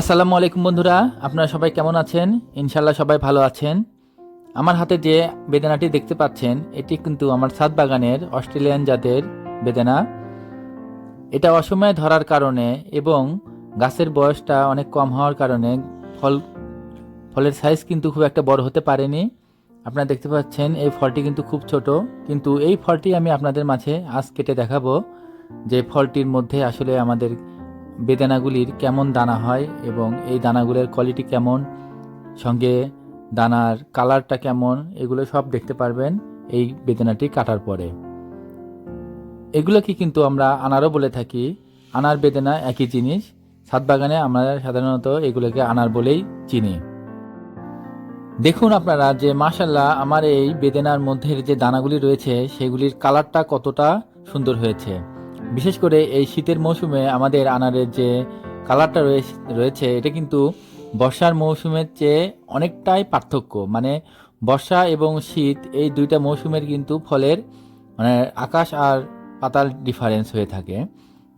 আসসালামু আলাইকুম বন্ধুরা, আপনারা সবাই কেমন আছেন? ইনশাল্লাহ সবাই ভালো আছেন। আমার হাতে যে বেদানাটি দেখতে পাচ্ছেন, এটি কিন্তু আমার ছাদ বাগানের অস্ট্রেলিয়ান জাতের বেদানা। এটা অসময়ে ধরার কারণে এবং গাছের বয়সটা অনেক কম হওয়ার কারণে ফল, ফলের সাইজ কিন্তু খুব একটা বড় হতে পারেনি। আপনারা দেখতে পাচ্ছেন, এই ফলটি কিন্তু খুব ছোট। কিন্তু এই ফলটি আমি আপনাদের মাঝে আজ কেটে দেখাবো, যে ফলটির মধ্যে আসলে আমাদের বেদানাগুলির কেমন দানা হয় এবং এই দানাগুলোর কোয়ালিটি কেমন? সঙ্গে দানার কালারটা কেমন? এগুলো সব দেখতে পারবেন এই বেদানাটি কাটার পরে। এগুলোকে কিন্তু আমরা আনারও বলে থাকি। আনার বেদানা একই জিনিস। ছাদ বাগানে আমরা সাধারণত এগুলোকে আনার বলেই চিনি। দেখুন আপনারা যে মাশাল্লাহ আমার এই বেদেনার মধ্যে যে দানাগুলি রয়েছে, সেগুলির কালারটা কতটা সুন্দর হয়েছে। বিশেষ করে এই শীতের মৌসুমে আমাদের আনারের যে কালারটা রয়েছে এটা কিন্তু বর্ষার মৌসুমের চেয়ে অনেকটাই পার্থক্য। মানে বর্ষা এবং শীত এই দুইটা মৌসুমের কিন্তু ফলের মানে আকাশ আর পাতাল ডিফারেন্স হয়ে থাকে।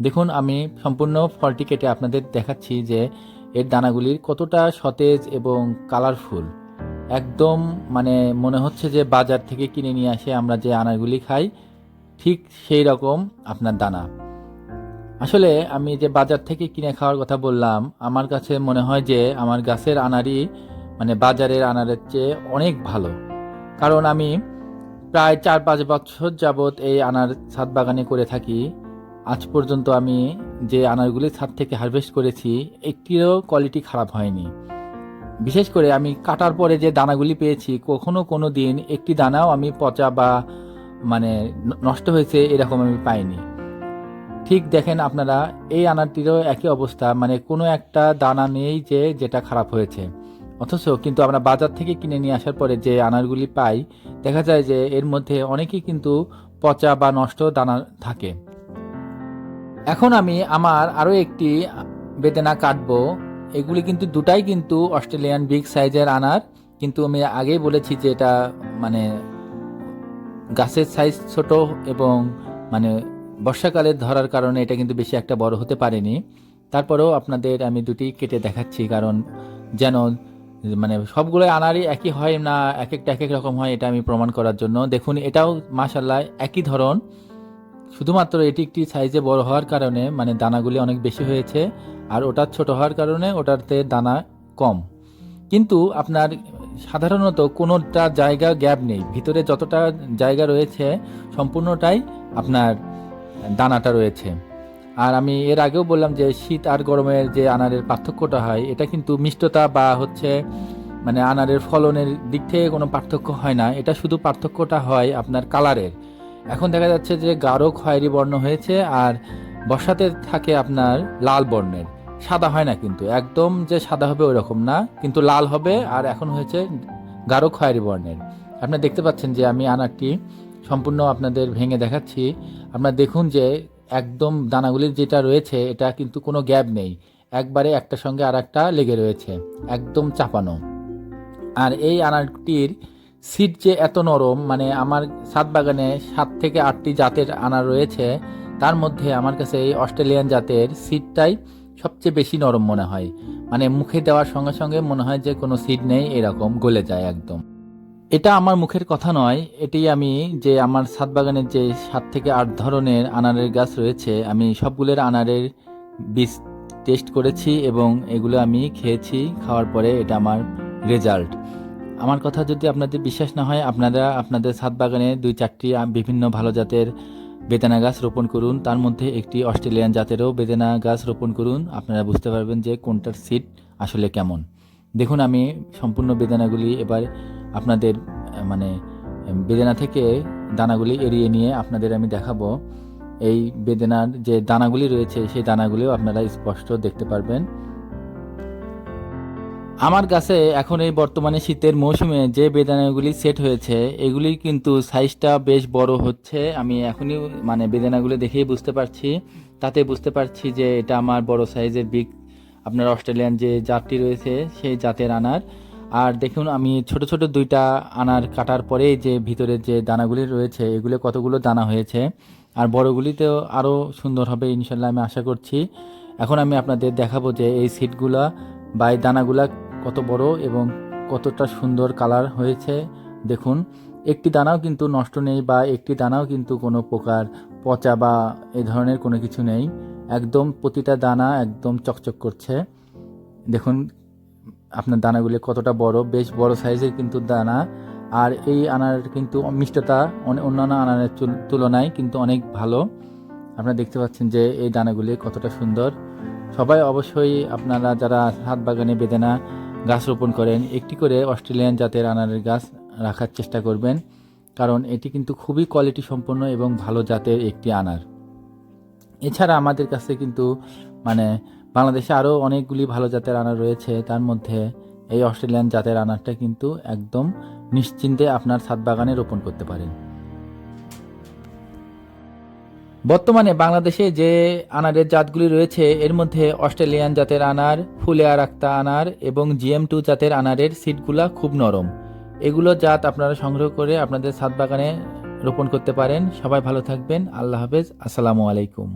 দেখুন, আমি সম্পূর্ণ ফলটি কেটে আপনাদের দেখাচ্ছি যে এর দানাগুলির কতটা সতেজ এবং কালারফুল একদম মানে মনে হচ্ছে যে বাজার থেকে কিনে নিয়ে আসে আমরা যে আনারগুলি খাই ঠিক সেই রকম আপনার দানা। আসলে আমি যে বাজার থেকে কিনে খাওয়ার কথা বললাম, আমার কাছে মনে হয় যে আমার গাছের আনারই মানে বাজারের আনারের চেয়ে অনেক ভালো। কারণ আমি প্রায় চার পাঁচ বছর যাবৎ এই আনার ছাদ বাগানে করে থাকি। আজ পর্যন্ত আমি যে আনারগুলি ছাদ থেকে হারভেস্ট করেছি, একটিরও কোয়ালিটি খারাপ হয়নি। বিশেষ করে আমি কাটার পরে যে দানাগুলি পেয়েছি, কখনো কোনো দিন একটি দানাও আমি পচা বা মানে নষ্ট হয়েছে এরকম আমি পাইনি। ঠিক দেখেন আপনারা, এই আনারটিরও একই অবস্থা মানে কোনো একটা দানা নেই যে, যেটা খারাপ হয়েছে। অথচ কিন্তু আমরা বাজার থেকে কিনে নিয়ে আসার পরে যে আনারগুলি পাই, দেখা যায় যে এর মধ্যে অনেকেই কিন্তু পচা বা নষ্ট দানা থাকে। এখন আমি আমার আরও একটি বেদেনা কাটবো। এগুলি কিন্তু দুটাই কিন্তু অস্ট্রেলিয়ান বিগ সাইজের আনার। কিন্তু আমি আগেই বলেছি যে এটা মানে গাছের সাইজ ছোট এবং মানে বর্ষাকালে ধরার কারণে এটা কিন্তু বেশি একটা বড় হতে পারেনি। তারপরেও আপনাদের আমি দুটি কেটে দেখাচ্ছি কারণ যেন মানে সবগুলো আনারই একই হয় না এক একটা এক এক রকম হয় এটা আমি প্রমাণ করার জন্য। দেখুন, এটাও মাশাল্লাহ একই ধরন। শুধুমাত্র এটি একটি সাইজে বড় হওয়ার কারণে মানে দানাগুলি অনেক বেশি হয়েছে আর ওটা ছোট হওয়ার কারণে ওটাতে দানা কম। কিন্তু আপনার সাধারণত কোনোটা জায়গা গ্যাপ নেই। ভিতরে যতটা জায়গা রয়েছে, সম্পূর্ণটাই আপনার দানাটা রয়েছে। আর আমি এর আগেও বললাম যে শীত আর গরমের যে আনারের পার্থক্যটা হয়, এটা কিন্তু মিষ্টতা বা হচ্ছে মানে আনারের ফলনের দিক থেকে কোনো পার্থক্য হয় না। এটা শুধু পার্থক্যটা হয় আপনার কালারের। এখন দেখা যাচ্ছে যে গাঢ় খয়েরি বর্ণ হয়েছে আর বর্ষাতে থাকে আপনার লাল বর্ণের। সাদা হয় না কিন্তু। একদম যে সাদা হবে ওরকম না, কিন্তু লাল হবে আর এখন হয়েছে গাঢ় খয়েরি বর্ণের। আপনারা দেখতে পাচ্ছেন যে আমি আনারটি সম্পূর্ণ আপনাদের ভেঙে দেখাচ্ছি। আপনারা দেখুন যে একদম দানাগুলির যেটা রয়েছে, এটা কিন্তু কোনো গ্যাপ নেই। একবারে একটার সঙ্গে আর একটা লেগে রয়েছে, একদম চাপানো। আর এই আনারটির সিড যে এত নরম মানে আমার সাত বাগানে সাত থেকে আটটি জাতের আনার রয়েছে, তার মধ্যে আমার কাছে এই অস্ট্রেলিয়ান জাতের সিডটাই সবচেয়ে বেশি নরম মনে হয়। মানে মুখে দেওয়ার সঙ্গে সঙ্গে মনে হয় যে কোনো সিড নেই, এরকম গলে যায় একদম। এটা আমার মুখের কথা নয়, এটি আমি যে আমার ছাদ বাগানের যে সাত থেকে আট ধরনের আনারের গাছ রয়েছে, আমি সবগুলোর আনারের বীজ টেস্ট করেছি এবং এগুলো আমি খেয়েছি, খাওয়ার পরে এটা আমার রেজাল্ট। আমার কথা যদি আপনাদের বিশ্বাস না হয়, আপনারা আপনাদের ছাদ বাগানে দুই চারটি বিভিন্ন ভালো জাতের বেদানা গাছ রোপণ করুন। তার মধ্যে একটি অস্ট্রেলিয়ান জাতেরও বেদানা গাছ রোপণ করুন। আপনারা বুঝতে পারবেন যে কোনটার সিড আসলে কেমন। দেখুন, আমি সম্পূর্ণ বেদানাগুলি এবার আপনাদের মানে বেদানা থেকে দানাগুলি এড়িয়ে নিয়ে আপনাদের আমি দেখাবো। এই বেদানার যে দানাগুলি রয়েছে, সেই দানাগুলিও আপনারা স্পষ্ট দেখতে পারবেন। আমার কাছে এখন এই বর্তমানে শীতের মৌসুমে যে বেদানাগুলি সেট হয়েছে, এগুলি কিন্তু সাইজটা বেশ বড় হচ্ছে। আমি এখনই মানে বেদানাগুলি দেখেই বুঝতে পারছি। তাতে বুঝতে পারছি যে এটা আমার বড় সাইজের বিগ আপনার অস্ট্রেলিয়ান যে জাতটি রয়েছে, সেই জাতের আনার। আর দেখুন, আমি ছোট ছোট দুইটা আনার কাটার পরে যে ভিতরে যে দানাগুলি রয়েছে, এগুলো কতগুলো দানা হয়েছে। আর বড়গুলিতেও আরও সুন্দর হবে, ইনশাল্লাহ, আমি আশা করছি। এখন আমি আপনাদের দেখাবো যে এই সিটগুলা বা এই দানাগুলা কত বড় এবং কতটা সুন্দর কালার হয়েছে, দেখুন। একটি দানাও কিন্তু নষ্ট নেই বা একটি দানাও কিন্তু কোনো প্রকার পচা বা এ ধরনের কোনো কিছু নেই। একদম প্রতিটা দানা একদম চকচক করছে। দেখুন, আপনার দানাগুলি কতটা বড়, বেশ বড় সাইজের কিন্তু দানা। আর এই আনার কিন্তু মিষ্টতা অনে- অন্যান্য আনারের তুলনায় কিন্তু অনেক ভালো। আপনারা দেখতে পাচ্ছেন যে এই দানাগুলি কতটা সুন্দর। সবাই অবশ্যই আপনারা যারা হাত বাগানে বেদেনা গাছ রোপণ করেন। একটি করে অস্ট্রেলিয়ান জাতের আনারের গাছ রাখার চেষ্টা করবেন, কারণ এটি কিন্তু খুবই কোয়ালিটি সম্পন্ন এবং ভালো জাতের একটি আনার। এছাড়া আমাদের কাছে কিন্তু মানে বাংলাদেশে আরও অনেকগুলি ভালো জাতের আনার রয়েছে। তার মধ্যে এই অস্ট্রেলিয়ান জাতের আনারটা কিন্তু একদম নিশ্চিন্তে আপনার ছাদ বাগানে রোপণ করতে পারেন। বর্তমানে বাংলাদেশে যে আনারের জাতগুলি রয়েছে, এর মধ্যে অস্ট্রেলিয়ান জাতের আনার, ফুলেয়ার আক্তা আনার এবং জিএম টু জাতের আনারের সিডগুলা খুব নরম। এগুলো জাত আপনারা সংগ্রহ করে আপনাদের ছাদ বাগানে রোপণ করতে পারেন। সবাই ভালো থাকবেন। আল্লাহ হাফেজ। আসসালামু আলাইকুম।